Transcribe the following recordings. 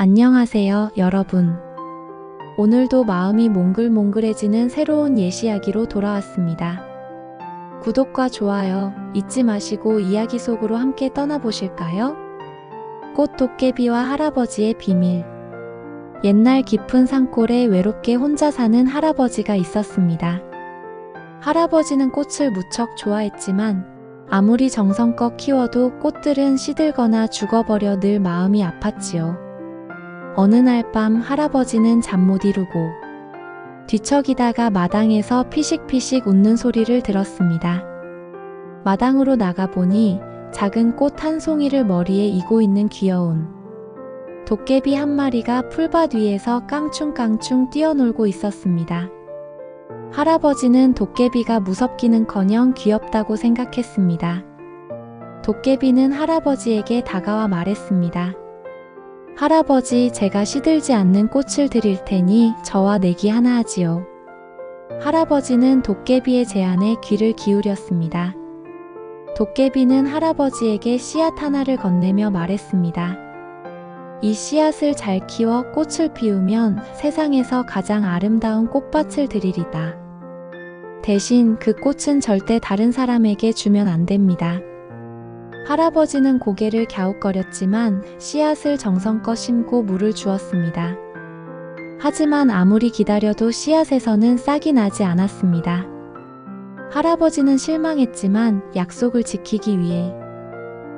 안녕하세요, 여러분. 오늘도 마음이 몽글몽글해지는 새로운 예시이야기로 돌아왔습니다. 구독과 좋아요 잊지 마시고 이야기 속으로 함께 떠나보실까요? 꽃 도깨비와 할아버지의 비밀. 옛날 깊은 산골에 외롭게 혼자 사는 할아버지가 있었습니다. 할아버지는 꽃을 무척 좋아했지만 아무리 정성껏 키워도 꽃들은 시들거나 죽어버려 늘 마음이 아팠지요. 어느 날 밤 할아버지는 잠 못 이루고 뒤척이다가 마당에서 피식피식 웃는 소리를 들었습니다. 마당으로 나가보니 작은 꽃 한 송이를 머리에 이고 있는 귀여운 도깨비 한 마리가 풀밭 위에서 깡충깡충 뛰어놀고 있었습니다. 할아버지는 도깨비가 무섭기는커녕 귀엽다고 생각했습니다. 도깨비는 할아버지에게 다가와 말했습니다. 할아버지, 제가 시들지 않는 꽃을 드릴 테니 저와 내기 하나 하지요. 할아버지는 도깨비의 제안에 귀를 기울였습니다. 도깨비는 할아버지에게 씨앗 하나를 건네며 말했습니다. 이 씨앗을 잘 키워 꽃을 피우면 세상에서 가장 아름다운 꽃밭을 드리리다. 대신 그 꽃은 절대 다른 사람에게 주면 안 됩니다. 할아버지는 고개를 갸웃거렸지만 씨앗을 정성껏 심고 물을 주었습니다. 하지만 아무리 기다려도 씨앗에서는 싹이 나지 않았습니다. 할아버지는 실망했지만 약속을 지키기 위해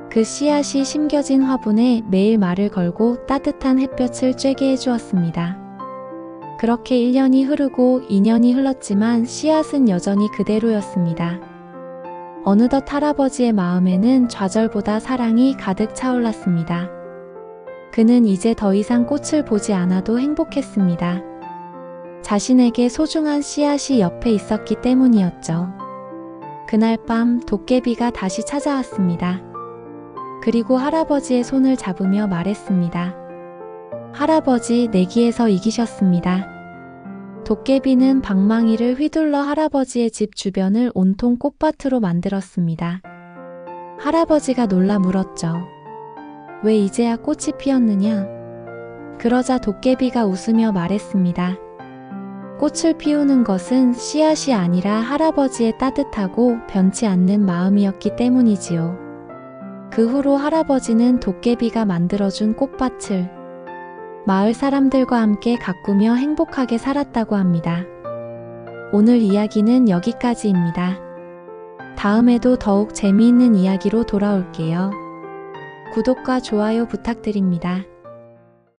그 씨앗이 심겨진 화분에 매일 말을 걸고 따뜻한 햇볕을 쬐게 해주었습니다. 그렇게 1년이 흐르고 2년이 흘렀지만 씨앗은 여전히 그대로였습니다. 어느덧 할아버지의 마음에는 좌절보다 사랑이 가득 차올랐습니다. 그는 이제 더 이상 꽃을 보지 않아도 행복했습니다. 자신에게 소중한 씨앗이 옆에 있었기 때문이었죠. 그날 밤 도깨비가 다시 찾아왔습니다. 그리고 할아버지의 손을 잡으며 말했습니다. 할아버지 내기에서 이기셨습니다. 도깨비는 방망이를 휘둘러 할아버지의 집 주변을 온통 꽃밭으로 만들었습니다. 할아버지가 놀라 물었죠. 왜 이제야 꽃이 피었느냐? 그러자 도깨비가 웃으며 말했습니다. 꽃을 피우는 것은 씨앗이 아니라 할아버지의 따뜻하고 변치 않는 마음이었기 때문이지요. 그 후로 할아버지는 도깨비가 만들어준 꽃밭을 마을 사람들과 함께 가꾸며 행복하게 살았다고 합니다. 오늘 이야기는 여기까지입니다. 다음에도 더욱 재미있는 이야기로 돌아올게요. 구독과 좋아요 부탁드립니다.